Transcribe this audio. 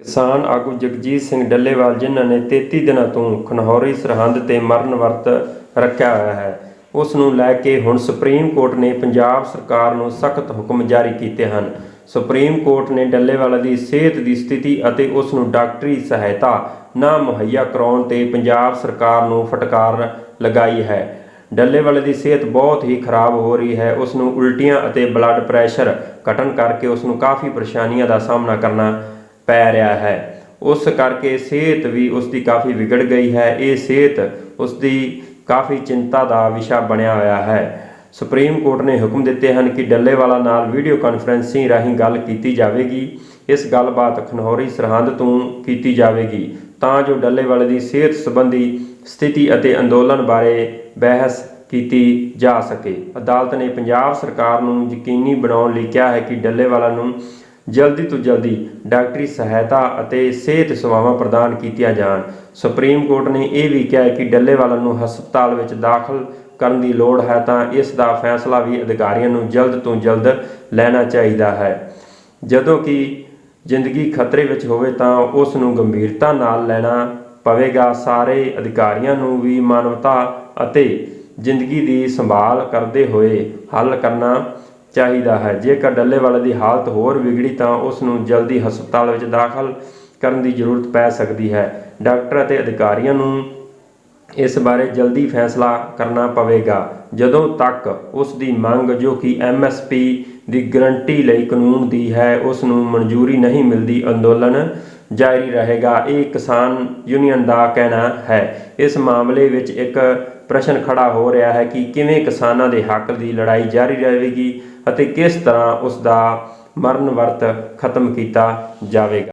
ਕਿਸਾਨ ਆਗੂ ਜਗਜੀਤ ਸਿੰਘ ਡੱਲੇਵਾਲ, ਜਿਨ੍ਹਾਂ ਨੇ 33 ਦਿਨਾਂ ਤੋਂ ਖਨਹੌਰੀ ਸਰਹੰਦ ਤੇ ਮਰਨ ਵਰਤ ਰੱਖਿਆ ਹੋਇਆ ਹੈ, ਉਸ ਨੂੰ ਲੈ ਕੇ ਹੁਣ ਸੁਪਰੀਮ ਕੋਰਟ ਨੇ ਪੰਜਾਬ ਸਰਕਾਰ ਨੂੰ ਸਖਤ ਹੁਕਮ ਜਾਰੀ ਕੀਤੇ ਹਨ। ਸੁਪਰੀਮ ਕੋਰਟ ਨੇ ਡੱਲੇਵਾਲ ਦੀ ਸਿਹਤ ਦੀ ਸਥਿਤੀ ਅਤੇ ਉਸ ਨੂੰ ਡਾਕਟਰੀ ਸਹਾਇਤਾ ਨਾ ਮੁਹੱਈਆ ਕਰਾਉਣ ਤੇ ਪੰਜਾਬ ਸਰਕਾਰ ਨੂੰ ਫਟਕਾਰ ਲਗਾਈ ਹੈ। ਡੱਲੇਵਾਲ ਦੀ ਸਿਹਤ ਬਹੁਤ ਹੀ ਖਰਾਬ ਹੋ ਰਹੀ ਹੈ। ਉਸ ਨੂੰ ਉਲਟੀਆਂ ਅਤੇ ਬਲੱਡ ਪ੍ਰੈਸ਼ਰ ਘਟਣ ਕਰਕੇ ਉਸ ਨੂੰ ਕਾਫੀ ਪਰੇਸ਼ਾਨੀਆਂ ਦਾ ਸਾਹਮਣਾ ਕਰਨਾ ਪੈ ਰਿਹਾ ਹੈ। ਉਸ ਕਰਕੇ ਸਿਹਤ ਵੀ ਉਸ ਦੀ ਕਾਫੀ ਵਿਗੜ ਗਈ ਹੈ। ਇਹ ਸਿਹਤ ਉਸ ਦੀ ਕਾਫੀ ਚਿੰਤਾ ਦਾ ਵਿਸ਼ਾ ਬਣਿਆ ਹੋਇਆ ਹੈ। ਸੁਪਰੀਮ ਕੋਰਟ ਨੇ ਹੁਕਮ ਦਿੱਤੇ ਹਨ ਕਿ ਡੱਲੇਵਾਲਾ ਨਾਲ ਵੀਡੀਓ ਕਾਨਫਰੰਸਿੰਗ ਰਾਹੀਂ ਗੱਲ ਕੀਤੀ ਜਾਵੇਗੀ। ਇਸ ਗੱਲਬਾਤ ਖਨਹੌਰੀ ਸਰਹੰਦ ਤੋਂ ਕੀਤੀ ਜਾਵੇਗੀ। ਤਾਂ ਜੋ ਡੱਲੇਵਾਲੇ ਦੀ ਸਿਹਤ ਸੰਬੰਧੀ ਸਥਿਤੀ ਅਤੇ ਅੰਦੋਲਨ ਬਾਰੇ ਬਹਿਸ ਕੀਤੀ ਜਾ ਸਕੇ। ਅਦਾਲਤ ਨੇ ਪੰਜਾਬ ਸਰਕਾਰ ਨੂੰ ਯਕੀਨੀ ਬਣਾਉਣ ਲਈ ਕਿਹਾ ਹੈ ਕਿ ਡੱਲੇਵਾਲਾ ਨੂੰ ਜਲਦੀ ਤੋਂ ਜਲਦੀ ਡਾਕਟਰੀ ਸਹਾਇਤਾ ਅਤੇ ਸਿਹਤ ਸੇਵਾਵਾਂ ਪ੍ਰਦਾਨ ਕੀਤੀਆਂ ਜਾਣ। ਸੁਪਰੀਮ ਕੋਰਟ ਨੇ ਇਹ ਵੀ ਕਿਹਾ ਕਿ ਡੱਲੇਵਾਲਾ ਨੂੰ ਹਸਪਤਾਲ ਵਿੱਚ ਦਾਖਲ ਕਰਨ ਦੀ ਲੋੜ ਹੈ ਤਾਂ ਇਸ ਦਾ ਫੈਸਲਾ ਵੀ ਅਧਿਕਾਰੀਆਂ ਨੂੰ ਜਲਦ ਤੋਂ ਜਲਦ ਲੈਣਾ ਚਾਹੀਦਾ ਹੈ। ਜਦੋਂ ਕਿ ਜ਼ਿੰਦਗੀ ਖਤਰੇ ਵਿੱਚ ਹੋਵੇ ਤਾਂ ਉਸ ਨੂੰ ਗੰਭੀਰਤਾ ਨਾਲ ਲੈਣਾ ਪਵੇਗਾ। ਸਾਰੇ ਅਧਿਕਾਰੀਆਂ ਨੂੰ ਵੀ ਮਾਨਵਤਾ ਅਤੇ ਜ਼ਿੰਦਗੀ ਦੀ ਸੰਭਾਲ ਕਰਦੇ ਹੋਏ ਹੱਲ ਕਰਨਾ ਚਾਹੀਦਾ ਹੈ। ਜੇਕਰ ਡੱਲੇਵਾਲੇ ਦੀ ਹਾਲਤ ਹੋਰ ਵਿਗੜੀ ਤਾਂ ਉਸ ਨੂੰ ਜਲਦੀ ਹਸਪਤਾਲ ਵਿੱਚ ਦਾਖਲ ਕਰਨ ਦੀ ਜ਼ਰੂਰਤ ਪੈ ਸਕਦੀ ਹੈ। ਡਾਕਟਰ ਅਤੇ ਅਧਿਕਾਰੀਆਂ ਨੂੰ ਇਸ ਬਾਰੇ ਜਲਦੀ ਫੈਸਲਾ ਕਰਨਾ ਪਵੇਗਾ। ਜਦੋਂ ਤੱਕ ਉਸ ਦੀ ਮੰਗ ਜੋ ਕਿ ਐਮਐਸਪੀ ਦੀ ਗਰੰਟੀ ਲਈ ਕਾਨੂੰਨ ਦੀ ਹੈ, ਉਸ ਨੂੰ ਮਨਜ਼ੂਰੀ ਨਹੀਂ ਮਿਲਦੀ ਅੰਦੋਲਨ ਜਾਰੀ ਰਹੇਗਾ। ਇਹ ਕਿਸਾਨ ਯੂਨੀਅਨ ਦਾ ਕਹਿਣਾ ਹੈ। ਇਸ ਮਾਮਲੇ ਵਿੱਚ ਇੱਕ ਪ੍ਰਸ਼ਨ ਖੜਾ ਹੋ ਰਿਹਾ ਹੈ ਕਿ ਕਿਵੇਂ ਕਿਸਾਨਾਂ ਦੇ ਹੱਕ ਦੀ ਲੜਾਈ ਜਾਰੀ ਰਹੇਗੀ ਅਤੇ ਕਿਸ ਤਰ੍ਹਾਂ ਉਸ ਦਾ ਮਰਨ ਵਰਤ ਖਤਮ ਕੀਤਾ ਜਾਵੇਗਾ।